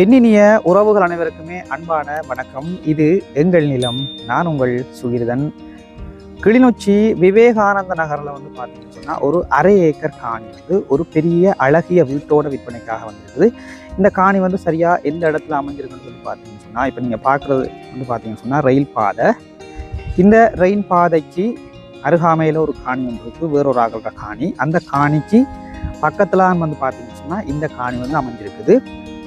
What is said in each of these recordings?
எண்ணினிய உறவுகள் அனைவருக்குமே அன்பான வணக்கம். இது எங்கள் நிலம். நான் உங்கள் சுகிருதன். கிளிநொச்சி விவேகானந்த நகரில் வந்து பார்த்தீங்கன்னு சொன்னால் ஒரு அரை ஏக்கர் காணி வந்து ஒரு பெரிய அழகிய வீட்டோட விற்பனைக்காக வந்திருக்குது. இந்த காணி வந்து சரியாக எந்த இடத்துல அமைஞ்சிருக்குன்னு சொல்லி பார்த்தீங்கன்னு சொன்னால் இப்போ நீங்கள் பார்க்குறது வந்து பார்த்தீங்கன்னு சொன்னால் ரயில் பாதை. இந்த ரயில் பாதைக்கு அருகாமையில் ஒரு காணி ஒன்று இருக்குது வேறொரு ஆகிற காணி. அந்த காணிக்கு பக்கத்தில் வந்து பார்த்தீங்கன்னு சொன்னால் இந்த காணி வந்து அமைஞ்சிருக்குது.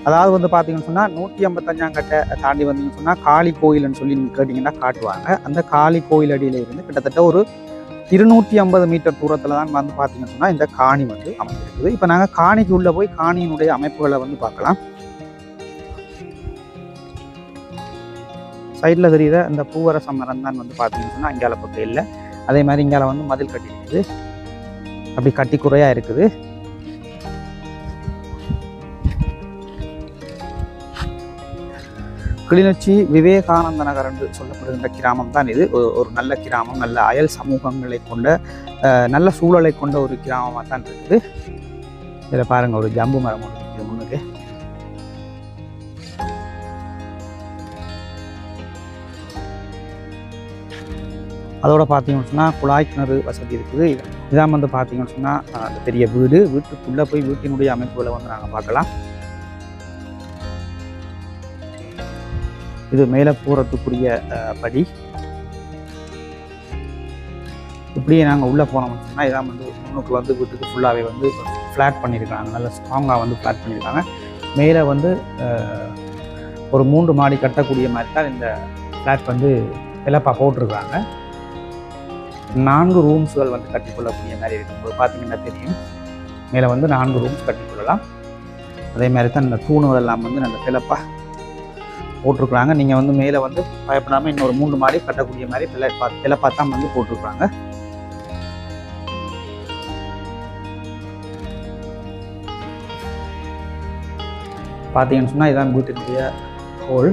அதாவது வந்து பார்த்தீங்கன்னு சொன்னால் நூற்றி ஐம்பத்தஞ்சாங்கட்டை தாண்டி வந்தீங்கன்னு சொன்னால் காளி கோயில்னு சொல்லி நீங்கள் கேட்டிங்கன்னா காட்டுவாங்க. அந்த காளி கோயில் அடியில் இருந்து கிட்டத்தட்ட ஒரு இருநூற்றி ஐம்பது மீட்டர் தூரத்தில் தான் வந்து பார்த்தீங்கன்னு சொன்னால் இந்த காணி வந்து அமைஞ்சிருக்குது இப்போ நாங்கள் காணிக்கு உள்ளே போய் காணியினுடைய அமைப்புகளை வந்து பார்க்கலாம். சைடில் தெரியுத? இந்த பூவரச மரம் தான் வந்து பார்த்தீங்கன்னு சொன்னால் இங்கால பக்கம் இல்லை. அதே மாதிரி இங்கால வந்து மதில் கட்டி இருக்குது அப்படி கட்டி குறையாக இருக்குது. கிளிநொச்சி விவேகானந்த நகர் என்று சொல்லப்படுகின்ற கிராமம் தான் இது ஒரு நல்ல கிராமம் நல்ல அயல் சமூகங்களை கொண்ட அஹ், நல்ல சூழலை கொண்ட ஒரு கிராமமாக தான் இருக்குது. இதில் பாருங்கள் ஒரு ஜம்பு மரம் ஒன்று இருக்குது முன்னுக்கு. அதோட பார்த்தீங்கன்னு சொன்னால் குழாய் கிணறு வசதி இருக்குது. இதான் வந்து பார்த்தீங்கன்னு சொன்னால் அந்த பெரிய வீடு. வீட்டுக்குள்ளே போய் வீட்டினுடைய அமைப்புகளை வந்து நாங்கள் பார்க்கலாம். இது மேலே போகிறதுக்குரிய படி. இப்படியே நாங்கள் உள்ளே போனோம்னு சொன்னால் இதான் வந்து முன்னுக்கு வந்து வீட்டுக்கு ஃபுல்லாகவே வந்து ஃப்ளாட் பண்ணியிருக்காங்க. நல்ல ஸ்ட்ராங்காக வந்து ஃப்ளாட் பண்ணியிருக்காங்க. மேலே வந்து ஒரு மூன்று மாடி கட்டக்கூடிய மாதிரி தான் இந்த ஃப்ளாட் வந்து எல்லாம் போட்டிருக்காங்க. நான்கு ரூம்ஸ்கள் வந்து கட்டிக்கொள்ளக்கூடிய மாதிரி இருக்கும்போது பார்த்தீங்கன்னா தெரியும். மேலே வந்து நான்கு ரூம்ஸ் கட்டிக்கொள்ளலாம். அதே மாதிரி தான் இந்த தூணுகள் எல்லாம் வந்து நல்ல பிளப்பாக போட்டிருக்குறாங்க. நீங்கள் வந்து மேலே வந்து பயப்படாமல் இன்னொரு மூணு மாடி கட்டக்கூடிய மாதிரி பிள்ளை பா பிள்ளை தான் வந்து போட்டிருக்குறாங்க. பார்த்தீங்கன்னு சொன்னால் இதான் வீட்டினுடைய ஹோல்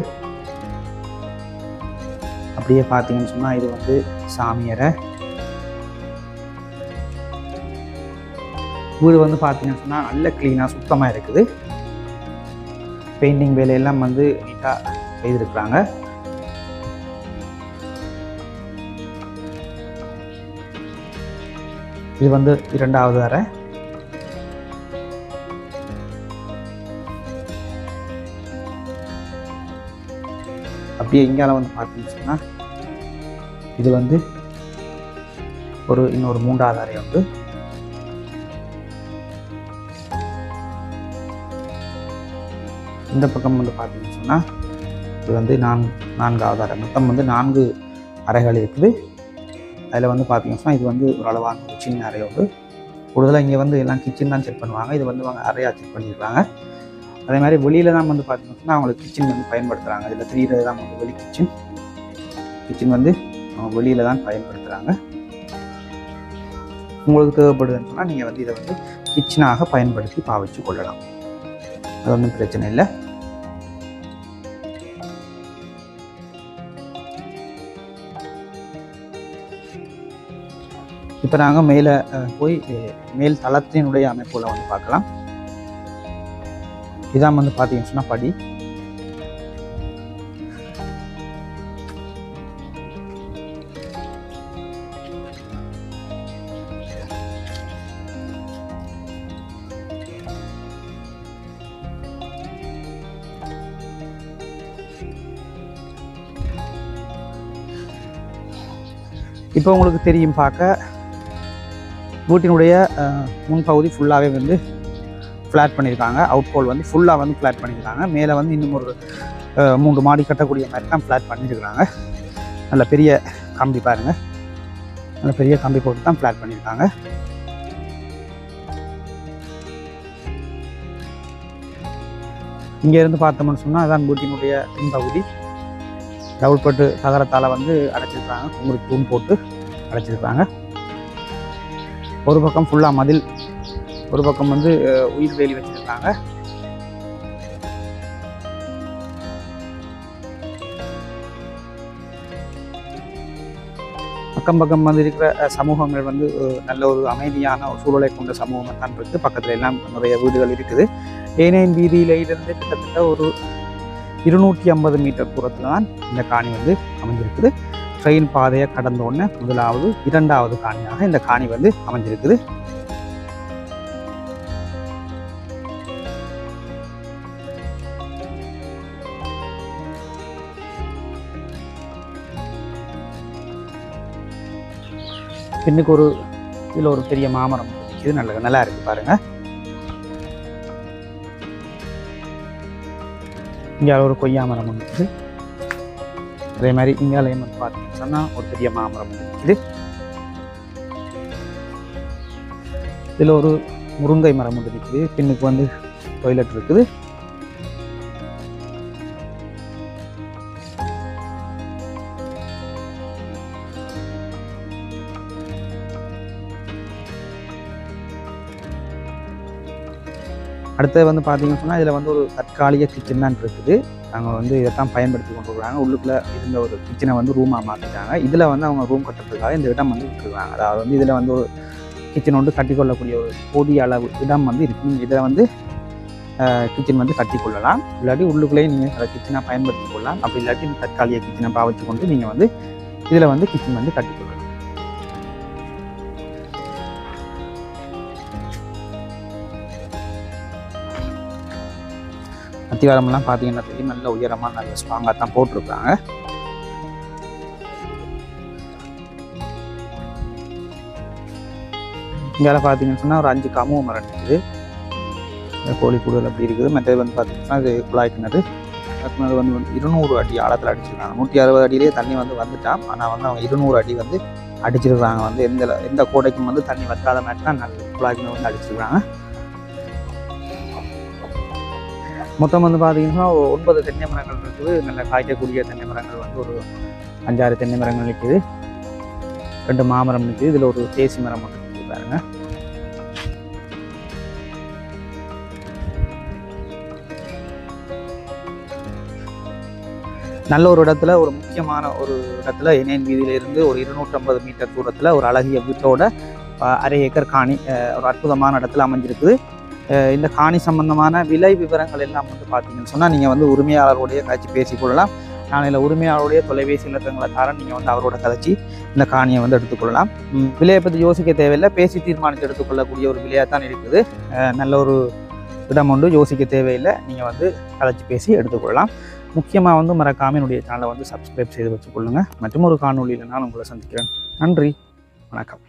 அப்படியே பார்த்தீங்கன்னு சொன்னால் இது வந்து சாமியரை வீடு வந்து பார்த்தீங்கன்னு சொன்னால் நல்ல க்ளீனாக சுத்தமாக இருக்குது. பெயிண்டிங் வேலையெல்லாம் வந்து நீட்டாக செய்திருக்கிறாங்க. இது வந்து இரண்டாவது அறை. அப்படியே இங்கால வந்து பார்த்தீங்கன்னு சொன்னால் இது வந்து ஒரு இன்னொரு மூன்றாவது அறை வந்து இந்த பக்கம் வந்து பார்த்தீங்கன்னு சொன்னால் இது வந்து நான் நான்காவது அறை மொத்தம் வந்து நான்கு அறைகள் இருக்குது. அதில் வந்து பார்த்தீங்கன்னா சொன்னால் இது வந்து ஓரளவான அளவான சின்ன அறை உண்டு. கூடுதலாக இங்கே வந்து எல்லாம் கிச்சன் தான் செக் பண்ணுவாங்க. இது வந்து அவங்க அறையாக செக் பண்ணியிருக்காங்க அதே மாதிரி வெளியில் தான் வந்து பார்த்தீங்கன்னா அவங்களுக்கு கிச்சன் வந்து பயன்படுத்துகிறாங்க இதில் தெரிகிறது தான் வந்து வெளி கிச்சன் கிச்சன் வந்து அவங்க வெளியில் தான் பயன்படுத்துகிறாங்க உங்களுக்கு தேவைப்படுதுன்னு சொன்னால் நீங்கள் வந்து இதை வந்து கிச்சனாக பயன்படுத்தி பாவிச்சு கொள்ளலாம். அது ஒன்றும் பிரச்சனை இல்லை. இப்போ நாங்கள் மேலே போய் மேல் தளத்தினுடைய அமைப்புகளை வந்து பார்க்கலாம். இதான் வந்து பார்த்தீங்கன்னு சொன்னால் படி. இப்போ உங்களுக்கு தெரியும் பார்க்க. வீட்டினுடைய முன்பகுதி ஃபுல்லாகவே வந்து ஃப்ளாட் பண்ணியிருக்காங்க. அவுட் ஹோல் வந்து ஃபுல்லாக வந்து ஃப்ளாட் பண்ணியிருக்காங்க. மேலே வந்து இன்னும் ஒரு மூன்று மாடி கட்டக்கூடிய மாதிரி தான் ஃப்ளாட் பண்ணியிருக்கிறாங்க. நல்ல பெரிய கம்பி பாருங்கள் நல்ல பெரிய கம்பி போட்டு தான் ஃப்ளாட் பண்ணியிருக்காங்க. இங்கேருந்து பார்த்தோம்னு சொன்னால் அதான் வீட்டினுடைய பின்பகுதி. டவுல்பட்டு தகரத்தால் வந்து அடைச்சிருக்காங்க குமுறி தூண் போட்டு அடைச்சிருக்கிறாங்க. ஒரு பக்கம் ஃபுல்லாக மதில் ஒரு பக்கம் வந்து உயிர் வேலி வச்சுருக்காங்க. அக்கம் பக்கம் வந்து இருக்கிற சமூகங்கள் வந்து நல்ல ஒரு அமைதியான ஒரு சூழலை கொண்ட சமூகம் தான் இருக்குது பக்கத்துல எல்லாம் நிறைய வீடுகள் இருக்குது. ஏனையின் வீதியில இருந்து கிட்டத்தட்ட ஒரு இருநூற்றி ஐம்பது மீட்டர் தூரத்தில் தான் இந்த காணி வந்து அமைஞ்சிருக்குது. ட்ரெயின் பாதையை கடந்த உடனே முதலாவது இரண்டாவது காணியாக இந்த காணி வந்து அமைஞ்சிருக்குது. பின்னுக்கு ஒரு இதில் ஒரு பெரிய மாமரம் இது நல்ல நல்லா இருக்கு பாருங்க. இங்கே ஒரு கொய்யா மரம் இருக்குது. அதே மாதிரி இங்கே லேமன் பார்த்தீங்கன்னு சொன்னால் ஒரு பெரிய மாமரம் இருக்குது. இதில் ஒரு முருங்கை மரம் ஒன்று இருக்குது. பின்னுக்கு வந்து டொய்லெட் இருக்குது. அடுத்தது வந்து பார்த்தீங்கன்னு சொன்னால் இதில் வந்து ஒரு தற்காலிக கிச்சன் தான் இருக்குது. அவங்க வந்து இதைத்தான் பயன்படுத்தி கொண்டு இருக்கிறாங்க உள்ளுக்குள்ளே இருந்த ஒரு கிச்சனை வந்து ரூமாக மாற்றிட்டாங்க இதில் வந்து அவங்க ரூம் கட்டுறதுக்காக இந்த இடம் வந்து விட்டுருக்காங்க. அதாவது வந்து இதில் வந்து ஒரு கிச்சன் வந்து கட்டிக்கொள்ளக்கூடிய ஒரு போதிய அளவு இடம் வந்து இருக்கு. நீங்கள் இதில் வந்து கிச்சன் வந்து கட்டிக்கொள்ளலாம் இல்லாட்டி உள்ளுக்குள்ளேயே நீங்கள் அதை கிச்சனாக பயன்படுத்தி கொள்ளலாம். அப்படி இல்லாட்டி தற்காலிக கிச்சனை பாவிச்சு கொண்டு நீங்கள் வந்து இதில் வந்து கிச்சன் வந்து கட்டிக்கொள்ளலாம் அத்திவாரம்லாம் பார்த்தீங்கன்னா தெரியும் நல்ல உயரமாக நல்ல ஸ்ட்ராங்காக தான் போட்டிருக்காங்க. இங்கே பார்த்தீங்கன்னு சொன்னால் ஒரு அஞ்சு கமுவ மரம் இருக்குது. இந்த கோழி கூடுதல் அப்படி இருக்குது. மற்றது வந்து பார்த்தீங்கன்னா இது குழாய் கிணறு. அது வந்து வந்து இருநூறு அடி ஆழத்தில் அடிச்சிருக்காங்க. நூற்றி அறுபது அடியிலேயே தண்ணி வந்து வந்துட்டான் ஆனால் வந்து அவங்க இருநூறு அடி வந்து அடிச்சிருக்கிறாங்க. வந்து எந்த எந்த கோடைக்கும் வந்து தண்ணி வற்றாத மாதிரி தான் நல்ல குழாய் கிணறு வந்து அடிச்சிருக்காங்க மொத்தம் வந்து பார்த்தீங்கன்னா ஒன்பது தென்னை மரங்கள் இருக்குது. நல்ல காய்க்கக்கூடிய தென்னை மரங்கள் வந்து ஒரு அஞ்சாறு தென்னை மரங்கள் நிற்கிது ரெண்டு மாமரம் நிற்குது இதில் ஒரு தேசி மரம் ஒன்று இருக்குது பாருங்க. நல்ல ஒரு இடத்துல ஒரு முக்கியமான ஒரு இடத்துல இணையன் வீதியில இருந்து ஒரு இருநூற்றம்பது மீட்டர் தூரத்தில் ஒரு அழகிய வீட்டோட அரை ஏக்கர் காணி அஹ், ஒரு அற்புதமான இடத்துல அமைஞ்சிருக்குது. இந்த காணி சம்பந்தமான விலை விவரங்கள் எல்லாம் வந்து பார்த்தீங்கன்னு சொன்னால் நீங்கள் வந்து உரிமையாளருடைய கதைச்சி பேசிக்கொள்ளலாம் நான் இல்லை உரிமையாளருடைய தொலைபேசி இலக்கங்களை தரேன். நீங்கள் வந்து அவரோட கதைச்சி இந்த காணியை வந்து எடுத்துக்கொள்ளலாம் விலையை பற்றி யோசிக்க தேவையில்லை. பேசி தீர்மானித்து எடுத்துக்கொள்ளக்கூடிய ஒரு விலையாக தான் இருக்குது நல்ல ஒரு இடம் ஒன்று யோசிக்க தேவையில்லை. நீங்கள் வந்து கதைச்சி பேசி எடுத்துக்கொள்ளலாம் முக்கியமாக வந்து மறக்காமல் என்னுடைய சேனலை வந்து சப்ஸ்கிரைப் செய்து வச்சுக்கொள்ளுங்கள் மற்றும் ஒரு காணொலியில் நான் உங்களை சந்திக்கிறேன். நன்றி. வணக்கம்.